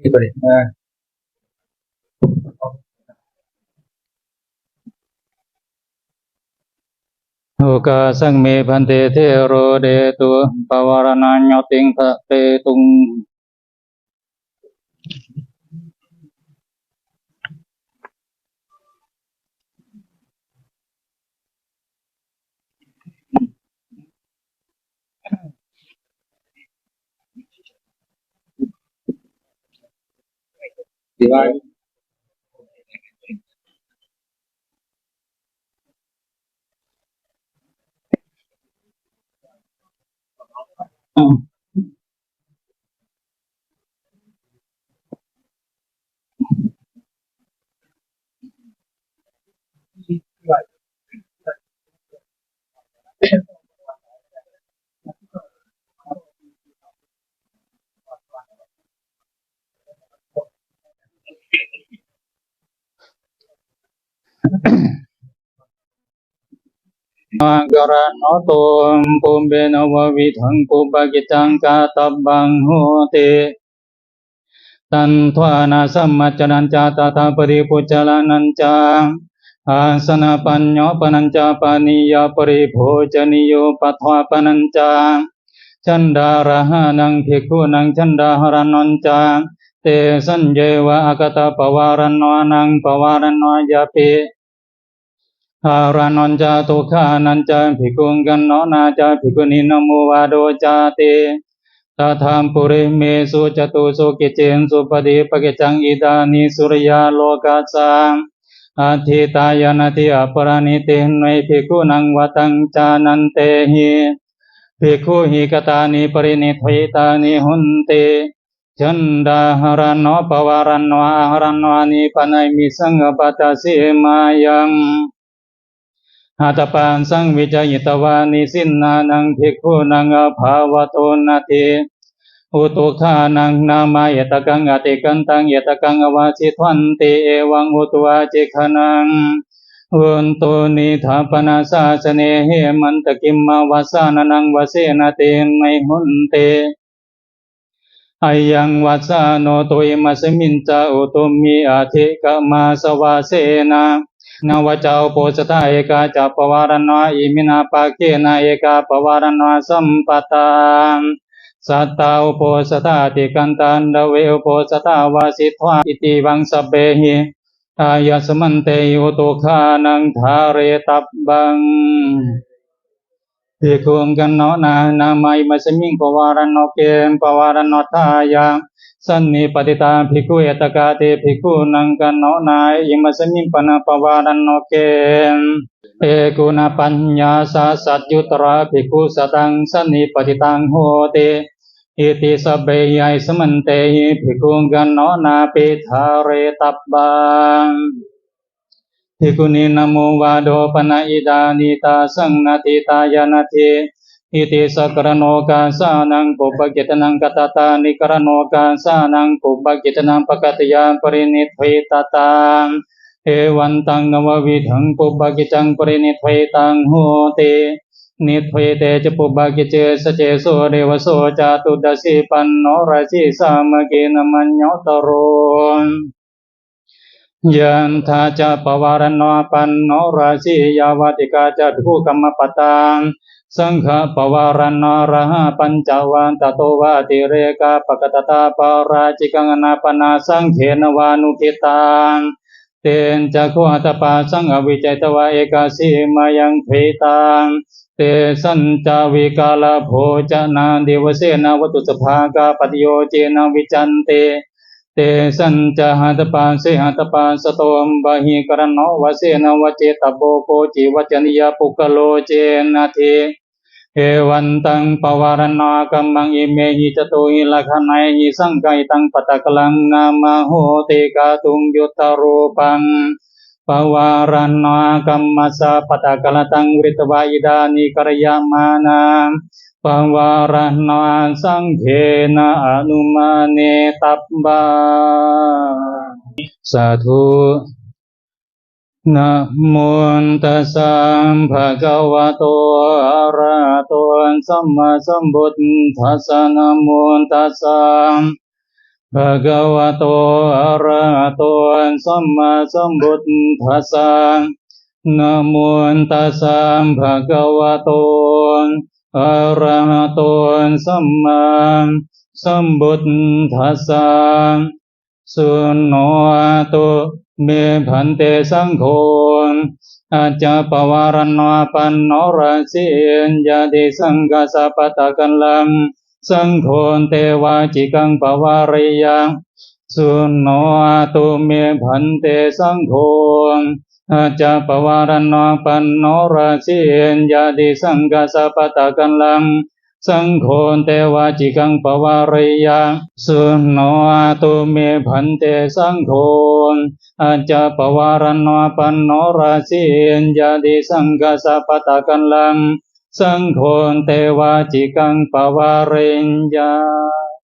นี่ก็ได้มาโอกาสังเมพันเตเทโรเดตุปวารณาญโยติงพระเตตุง ที่ว่ มังกรโนโตมปุมเบนววิทังปุปกิจังกาตับบังโหติตันทวานาสัมมัจนัญจาตถาปริปุจลานัญจาอาสนะปัญโยปนัญจาปานิยปริโภจนิโยปัทวาปนัญจาชันดารหานังภิกขุนังชันดาหรนัญจาเตสัญเยวะอากตปวารณวนังปวารณวยาปิ อารานนจาตุขานันจาภิกุงกันนนาจาภิกุนินโมวาโดจาเตตถามปุริเมสุจตุสุกิเจนสุปฏิปกิจังอิดานิสุริยาโลกัสสังอาทิตายานาติอปรานิเตหนยภิกุนังวตังจานันเตหิภิกขุหิกตานิปรินิทวิตานิหุนเตจันดาหรานโนปวารณโนอาหรานโนอานิปนัยมิสังฆปัตตสิมายัง หัตปันสังวิจยิตวานิสินนานังภิกขุนังอภาวโตนาติอุตุขานังนามายตกังอติกันตังยตกังอวาสิทวันติเอวังอุตวาจิขนังอุนตุนิธาปนาสาสเนเหมันตะกิมมาวาสานานังวเสนาเตไมหุนเตอายังวัสสาโนตุยมัสมินจาอุตุมีอาทิกมาสวาเสนา นวจ้าโปสตาเอกาจัปวารณาอิมินาปาเกนาเอกาปวารณาสัมปตาสัตตาอุโปสตาติกันตันดเวอุโปสตาวาสิทวาอิติวังสเปหิอายสมันเตยุตุขานังทาเรตับบังภิกขุงกันโนนานามัยมัสมิงปวารณโนเกมปวารณโนทายัง สันนิปติตาภิกขุเอตกาเตภิกขุนังกันโนนาอิมัสมิปนะปวารณโนเกเอกุณปัญญาสาสัจยุตระภิกขุสตังสันนิปติตังโหติอิติสบเบยัยสมันเตหิภิกขุงกันโนนาปิทาเรตับบังภิกขุนีนโมวาโดปนะอิดานิตาสังนาทิตายานาทิ อิติสกรโนกาสานังปุปกิตนังกตตานิกรโนกาสานังปุปกิตนังปกติยาปรินิทเวตตังเอวันตังนววิถังปุปกิจังปรินิทเวตังโหตินิทเวเตจปุปกิเจสเจโสเดวโสจาตุดสีปันโนราชิสามเกนมัญโยตโรยันทาจะปวารณอปันโนราชียาวติกาจะทุกรรมปตัง สังฆปวารณอรหะปัญจวันตโตวาติเรกาปกตตาปาราจิกังนาปนาสังเขนวานุทิตังเตนจักขุหัตปาสังอวิจัยตวะเอกาสีมายังเพตังเตสัญจาวิกาลโภจนาเดวเสนาวตุสภากาปฏิโยเจนะวิจันเตเตสัญจหัตปาเสหัตปาสโตมบหิกรณโนวเสนวเจตโบโกจิวัจนิยปุกโลเจนะเท เอวันตังปวารณากัมมังอิเมหิจตุหิลักขณัยหิสังไกตังปตะกลังนามาโหติกาตุงยุตตารูปังปวารณากัมมัสสะปตะกลตังวริตวาอิดานิกรยามานาปวารณาสังเขนะอนุมาเนตับบังสาธุ นะโมตัสสะภะคะวะโตอะระหะโตสัมมาสัมพุทธัสสะนะโมตัสสะภะคะวะโตอะระหะโตสัมมาสัมพุทธัสสะนะโมตัสสะภะคะวะโตอะระหะโตสัมมาสัมพุทธัสสะสุนโนตุ เมพันเตสังโฆอาจจะปวารณวปันโนราสินยาติสังกาสปตะกันลังสังโฆเทวาจิกังปวาริยังสุนโนตุเมพันเตสังโฆอาจจะปวารณวปันโนราสินยาติสังกาสปตะกันลังสังโฆเทวาจิกังปวาริยังสุนโนตุเมพันเตสังโฆ อาจจปวารณวปันโนราสีนยาดิสังกาสปตะกันลัง สังโฆเตวาจิกังปวาริญญา